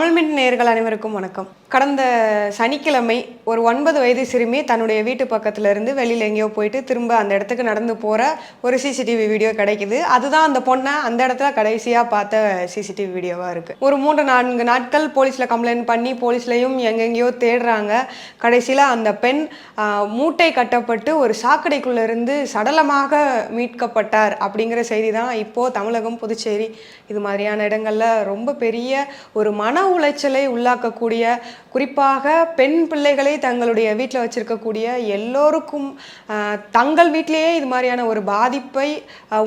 தமிழ்மின் நேர்கள் அனைவருக்கும் வணக்கம். கடந்த சனிக்கிழமை ஒரு ஒன்பது வயது சிறுமி தன்னுடைய வீட்டு பக்கத்துல இருந்து வெளியில் எங்கேயோ போயிட்டு திரும்ப அந்த இடத்துக்கு நடந்து போகிற ஒரு சிசிடிவி வீடியோ கிடைக்குது. அதுதான் அந்த பொண்ணை அந்த இடத்துல கடைசியாக பார்த்த சிசிடிவி வீடியோவாக இருக்குது ஒரு மூன்று நான்கு நாட்கள் போலீஸில் கம்ப்ளைண்ட் பண்ணி போலீஸ்லையும் எங்கெங்கேயோ தேடுறாங்க. கடைசியில் அந்த பெண் மூட்டை கட்டப்பட்டு ஒரு சாக்கடைக்குள்ள இருந்து சடலமாக மீட்கப்பட்டார் அப்படிங்கிற செய்தி தான் இப்போது தமிழகம் புதுச்சேரி இது மாதிரியான இடங்கள்ல ரொம்ப பெரிய ஒரு மன உளைச்சலை உள்ளாக்கக்கூடிய குறிப்பாக பெண் பிள்ளைகளை தங்களுடைய வீட்டில் வச்சிருக்கக்கூடிய எல்லோருக்கும் தங்கள் வீட்டிலேயே இது மாதிரியான ஒரு பாதிப்பை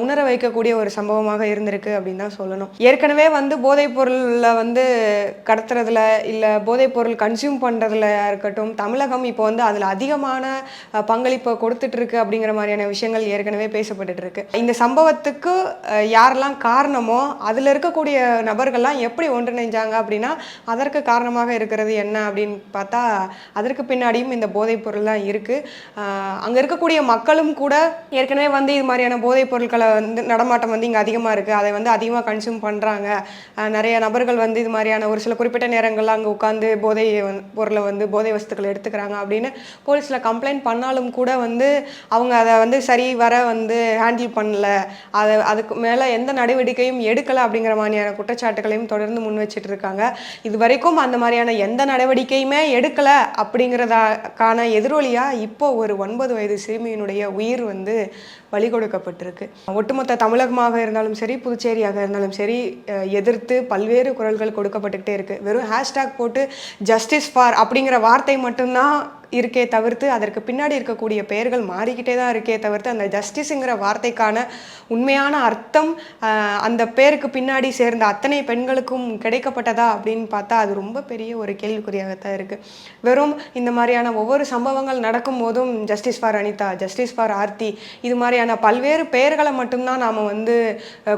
உணர வைக்கக்கூடிய ஒரு சம்பவமாக இருந்திருக்கு அப்படின்னு தான் சொல்லணும். ஏற்கனவே வந்து போதைப் பொருளில் வந்து கடத்துறதுல இல்லை போதைப் பொருள் கன்சியூம் பண்ணுறதுல இருக்கட்டும் தமிழகம் இப்போ வந்து அதில் அதிகமான பங்களிப்பை கொடுத்துட்டு இருக்கு அப்படிங்கிற மாதிரியான விஷயங்கள் ஏற்கனவே பேசப்பட்டுட்டு இருக்கு இந்த சம்பவத்துக்கு யாரெல்லாம் காரணமோ அதில் இருக்கக்கூடிய நபர்கள்லாம் எப்படி ஒன்றிணைஞ்சாங்க அப்படின்னா அதற்கு காரணமாக இருக்கிறது என்ன அப்படின்னு பார்த்தா அதற்கு பின்னாடியும் இந்த போதைப் பொருள் தான் இருக்குது அங்கே இருக்கக்கூடிய மக்களும் கூட ஏற்கனவே வந்து இது மாதிரியான போதைப் பொருட்களை வந்து நடமாட்டம் வந்து இங்கே அதிகமாக இருக்குது அதை வந்து அதிகமாக கன்சியூம் பண்ணுறாங்க நிறைய நபர்கள் வந்து இது மாதிரியான ஒரு சில குறிப்பிட்ட நேரங்களில் அங்கே உட்காந்து போதை பொருளை வந்து போதை வஸ்துக்களை எடுத்துக்கிறாங்க அப்படின்னு போலீஸில் கம்ப்ளைண்ட் பண்ணாலும் கூட வந்து அவங்க அதை வந்து சரி வர வந்து ஹேண்டில் பண்ணல. அதை அதுக்கு மேலே எந்த நடவடிக்கையும் எடுக்கலை அப்படிங்கிற மாதிரியான குற்றச்சாட்டுகளையும் தொடர்ந்து முன் வச்சுட்டு இருக்காங்க. இது வரைக்கும் அந்த மாதிரியான எந்த நடவடிக்கையுமே எடுக்கலை அப்படிங்கிறதாக்கான எதிரொலியாக இப்போ ஒரு ஒன்பது வயது சிறுமியினுடைய உயிர் வந்து பலி கொடுக்கப்பட்டிருக்கு ஒட்டுமொத்த தமிழகமாக இருந்தாலும் சரி புதுச்சேரியாக இருந்தாலும் சரி எதிர்த்து பல்வேறு குரல்கள் கொடுக்கப்பட்டுக்கிட்டே இருக்குது வெறும் ஹேஷ்டேக் போட்டு ஜஸ்டிஸ் ஃபார் அப்படிங்கிற வார்த்தை மட்டும்தான் இருக்கே தவிர்த்து அதற்கு பின்னாடி இருக்கக்கூடிய பெயர்கள் மாறிக்கிட்டே தான் இருக்கே தவிர்த்து அந்த ஜஸ்டிஸுங்கிற வார்த்தைக்கான உண்மையான அர்த்தம் அந்த பேருக்கு பின்னாடி சேர்ந்த அத்தனை பெண்களுக்கும் கிடைக்கப்பட்டதா அப்படின்னு பார்த்தா அது ரொம்ப பெரிய ஒரு கேள்விக்குறியாகத்தான் இருக்குது வெறும் இந்த மாதிரியான ஒவ்வொரு சம்பவங்கள் நடக்கும் போதும் justice for Anitha justice for Aarthi இது மாதிரியான பல்வேறு பெயர்களை மட்டும்தான் நாம் வந்து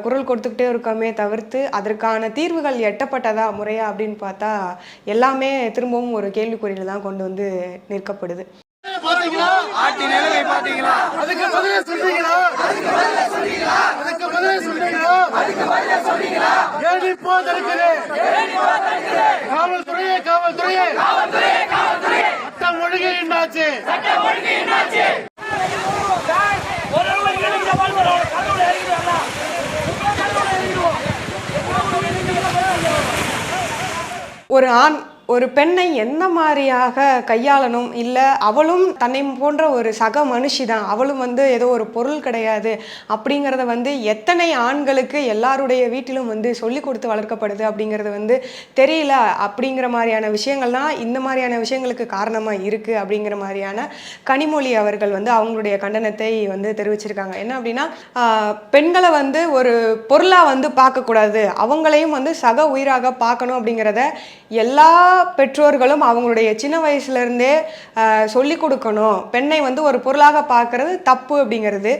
குரல் கொடுத்துக்கிட்டே இருக்கோமே தவிர்த்து அதற்கான தீர்வுகள் எட்டப்பட்டதா முறையா அப்படின்னு பார்த்தா எல்லாமே திரும்பவும் ஒரு கேள்விக்குறியில் தான் கொண்டு வந்து நிற்க பாத்தீங்களா? ஆட்சி நிலைமை பாத்தீங்களா? அதுக்கு பதிலே சொல்றீங்களா? அதுக்கு பதிலே சொல்றீங்களா? ஏன் இப்போ தடுக்குது காவல்துறையே காவல்துறையே. சட்டம் ஒழுங்கு என்னாச்சு? ஒரு ஆண் ஒரு பெண்ணை எந்த மாதிரியாக கையாளணும்? இல்லை அவளும் தன்னை போன்ற ஒரு சக மனுஷி தான் அவளும் வந்து ஏதோ ஒரு பொருள் கிடையாது அப்படிங்கிறத வந்து எத்தனை ஆண்களுக்கு எல்லாருடைய வீட்டிலும் வந்து சொல்லி கொடுத்து வளர்க்கப்படுது அப்படிங்கிறது வந்து தெரியல. அப்படிங்கிற மாதிரியான விஷயங்கள் தான் இந்த மாதிரியான விஷயங்களுக்கு காரணமாக இருக்குது அப்படிங்கிற மாதிரியான கனிமொழி அவர்கள் வந்து அவங்களுடைய கண்டனத்தை வந்து தெரிவிச்சிருக்காங்க. என்ன அப்படின்னா பெண்களை வந்து ஒரு பொருளாக வந்து பார்க்கக்கூடாது. அவங்களையும் வந்து சக உயிராக பார்க்கணும் அப்படிங்கிறத எல்லா பெற்றோர்களும் அவங்களுடைய சின்ன வயசுலேருந்தே சொல்லி கொடுக்கணும். பெண்ணை வந்து ஒரு பொருளாக பார்க்குறது தப்பு அப்படிங்கிறது.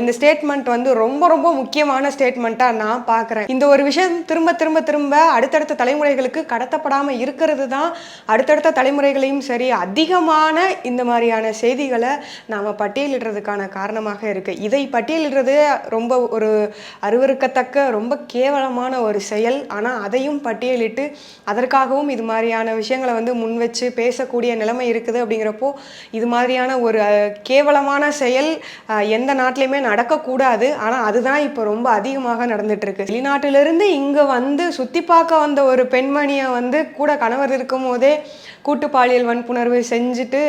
இந்த ஸ்டேட்மெண்ட் வந்து ரொம்ப ரொம்ப முக்கியமான ஸ்டேட்மெண்ட்டாக நான் பார்க்குறேன். இந்த ஒரு விஷயம் திரும்ப திரும்ப திரும்ப அடுத்தடுத்த தலைமுறைகளுக்கு கடத்தப்படாமல் இருக்கிறது தான் அடுத்தடுத்த தலைமுறைகளையும் சரி அதிகமான இந்த மாதிரியான செய்திகளை நாம் பட்டியலிடுறதுக்கான காரணமாக இருக்குது இதை பட்டியலிடுறது ரொம்ப ஒரு அருவருக்கத்தக்க ரொம்ப கேவலமான ஒரு செயல். ஆனால் அதையும் பட்டியலிட்டு அதற்காகவும் இது மாதிரி மாதிரியான விஷயங்களை வந்து முன் வச்சு பேசக்கூடிய நிலைமை இருக்குது அப்படிங்கிறப்போ இது மாதிரியான ஒரு கேவலமான செயல் எந்த நாட்டிலையுமே நடக்கக்கூடாது. ஆனால் அதுதான் இப்போ ரொம்ப அதிகமாக நடந்துட்டுருக்கு. வெளிநாட்டிலிருந்து இங்கே வந்து சுற்றி பார்க்க வந்த ஒரு பெண்மணியை வந்து கூட கணவர் இருக்கும் போதே கூட்டு பாலியல் வன்புணர்வு செஞ்சுட்டு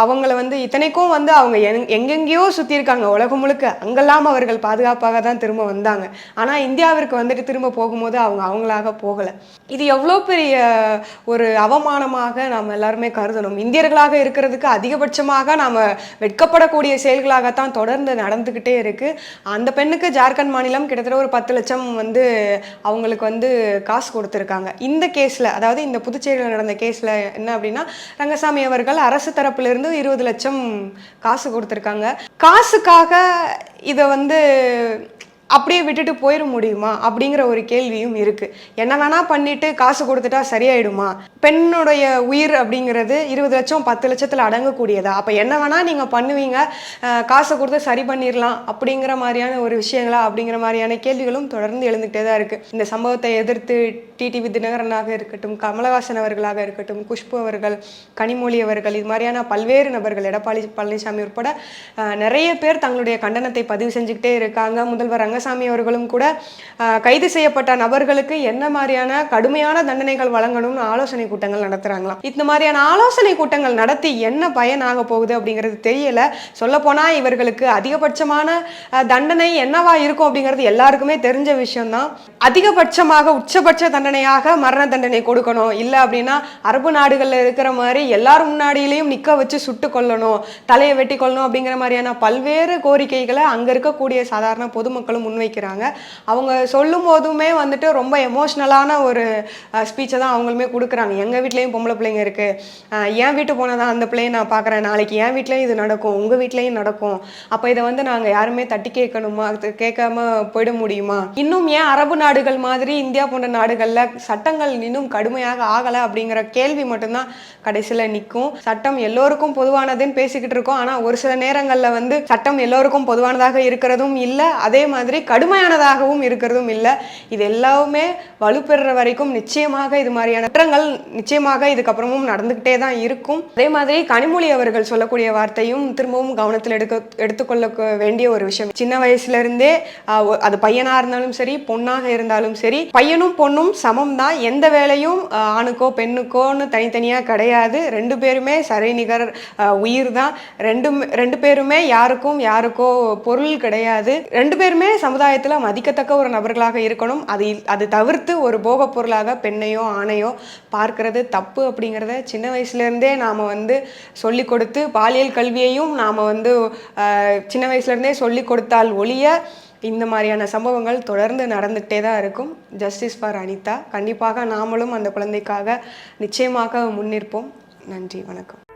அவங்கள வந்து இத்தனைக்கும் வந்து அவங்க எங் எங்கெங்கேயோ சுற்றி இருக்காங்க உலகம் முழுக்க. அங்கெல்லாம் அவர்கள் பாதுகாப்பாக தான் திரும்ப வந்தாங்க. ஆனால் இந்தியாவிற்கு வந்துட்டு திரும்ப போகும்போது அவங்க அவங்களாக போகலை. இது எவ்வளோ பெரிய ஒரு அவமானமாக நாம் எல்லாருமே கருதணும். இந்தியர்களாக இருக்கிறதுக்கு அதிகபட்சமாக நாம் வெட்கப்படக்கூடிய செயல்களாகத்தான் தொடர்ந்து நடந்துக்கிட்டே இருக்குது அந்த பெண்ணுக்கு ஜார்க்கண்ட் மாநிலம் கிட்டத்தட்ட ஒரு பத்து லட்சம் வந்து அவங்களுக்கு வந்து காசு கொடுத்துருக்காங்க. இந்த கேஸில் அதாவது இந்த புதுச்சேரியில் நடந்த கேஸில் என்ன அப்படின்னா ரங்கசாமி அவர்கள் அரசு தரப்பிலிருந்து இருபது லட்சம் காசு கொடுத்துருக்காங்க. காசுக்காக இதை வந்து அப்படியே விட்டுட்டு போயிட முடியுமா அப்படிங்கிற ஒரு கேள்வியும் இருக்கு. என்ன வேணா பண்ணிட்டு காசு கொடுத்துட்டா சரியாயிடுமா? பெண்ணுடைய உயிர் அப்படிங்கிறது இருபது லட்சம் பத்து லட்சத்தில் அடங்கக்கூடியதா? அப்போ என்ன வேணா நீங்க பண்ணுவீங்க. காசை கொடுத்து சரி பண்ணிடலாம் அப்படிங்கிற மாதிரியான ஒரு விஷயங்களா அப்படிங்கிற மாதிரியான கேள்விகளும் தொடர்ந்து எழுந்துகிட்டே தான் இருக்கு. இந்த சம்பவத்தை எதிர்த்து டிடிவி தினகரனாக இருக்கட்டும் கமலஹாசன் அவர்களாக இருக்கட்டும் குஷ்பு அவர்கள் கனிமொழி அவர்கள் இது மாதிரியான பல்வேறு நபர்கள் எடப்பாடி பழனிசாமி உட்பட நிறைய பேர் தங்களுடைய கண்டனத்தை பதிவு செஞ்சுக்கிட்டே இருக்காங்க. முதல்வர் ரங்கசாமி அவர்களும் கூட கைது செய்யப்பட்ட நபர்களுக்கு என்ன மாதிரியான கடுமையான தண்டனைகள் வழங்கணும்னு ஆலோசனை கூட்டங்கள் நடத்துறாங்களாம். இந்த மாதிரியான ஆலோசனை கூட்டங்கள் நடத்தி என்ன பயன் ஆக போகுது அப்படிங்கிறது தெரியல. சொல்லப்போனால் இவர்களுக்கு அதிகபட்சமான தண்டனை என்னவா இருக்கும் அப்படிங்கிறது எல்லாருக்குமே தெரிஞ்ச விஷயம்தான். அதிகபட்சமாக உச்சபட்ச தண்டனை தண்டனையாக மரண தண்டனை கொடுக்கணும். இல்லை அப்படின்னா அரபு நாடுகளில் இருக்கிற மாதிரி எல்லாரும் முன்னாடியிலையும் நிற்க வச்சு சுட்டு கொல்லணும் தலையை வெட்டி கொள்ளணும் அப்படிங்கிற மாதிரியான பல்வேறு கோரிக்கைகளை அங்கே இருக்கக்கூடிய சாதாரண பொதுமக்களும் முன்வைக்கிறாங்க. அவங்க சொல்லும் போதுமே வந்துட்டு ரொம்ப எமோஷ்னலான ஒரு ஸ்பீச்சை தான் அவங்களுமே கொடுக்குறாங்க. எங்கள் வீட்லேயும் பொம்பளை பிள்ளைங்க இருக்குது என் வீட்டு போனதான் அந்த பிள்ளையை நான் பார்க்குறேன் நாளைக்கு என் வீட்லேயும் இது நடக்கும் உங்கள் வீட்லேயும் நடக்கும். அப்போ இதை வந்து நாங்கள் யாருமே தட்டி கேட்கணுமா? கேட்காம போயிட முடியுமா? இன்னும் ஏன் அரபு நாடுகள் மாதிரி இந்தியா போன்ற நாடுகளில் சட்டங்கள் இன்னும் கடுமையாக ஆகலை அப்படிங்கிற கேள்வி மட்டும்தான் கடைசியில் நிற்கும் சட்டம் எல்லோருக்கும் பொதுவானதுன்னு பேசிக்கிட்டு இருக்கோம். ஆனால் ஒரு சில நேரங்களில் வந்து சட்டம் எல்லோருக்கும் பொதுவானதாக இருக்கிறதும் இல்லை அதே மாதிரி கடுமையானதாகவும் இருக்கிறதும் இல்லை. இது எல்லாமே வலுப்பெறுற வரைக்கும் நிச்சயமாக இது மாதிரியான குற்றங்கள் நிச்சயமாக இதுக்கப்புறமும் நடந்துக்கிட்டே தான் இருக்கும். அதே மாதிரி கனிமொழி அவர்கள் சொல்லக்கூடிய வார்த்தையும் திரும்பவும் கவனத்தில் எடுக்க எடுத்துக்கொள்ள வேண்டிய ஒரு விஷயம். சின்ன வயசுல இருந்தே அது பையனா இருந்தாலும் சரி பொண்ணாக இருந்தாலும் சரி பையனும் பொண்ணும் சமம் தான் எந்த வேலையும் ஆணுக்கோ பெண்ணுக்கோன்னு தனித்தனியாக கிடையாது. ரெண்டு பேருமே சரிநிகர் உயிர் தான் ரெண்டு ரெண்டு பேருமே யாருக்கும் யாருக்கோ பொருள் கிடையாது. ரெண்டு பேருமே சமுதாயத்தில் மதிக்கத்தக்க ஒரு நபர்களாக இருக்கணும். அது அது தவிர்த்து ஒரு போகப் பொருளாக பெண்ணையோ ஆணையோ பார்க்கறது தப்பு அப்படிங்கிறத சின்ன வயசுலேருந்தே நாம் வந்து சொல்லி கொடுத்து பாலியல் கல்வியையும் நாம் வந்து சின்ன வயசுலேருந்தே சொல்லி கொடுத்தால் ஒழிய இந்த மாதிரியான சம்பவங்கள் தொடர்ந்து நடந்துகிட்டே தான் இருக்கும். ஜஸ்டிஸ் ஃபார் அனிதா கண்டிப்பாக நாமளும் அந்த குழந்தைக்காக நிச்சயமாக முன்னிற்போம். நன்றி வணக்கம்.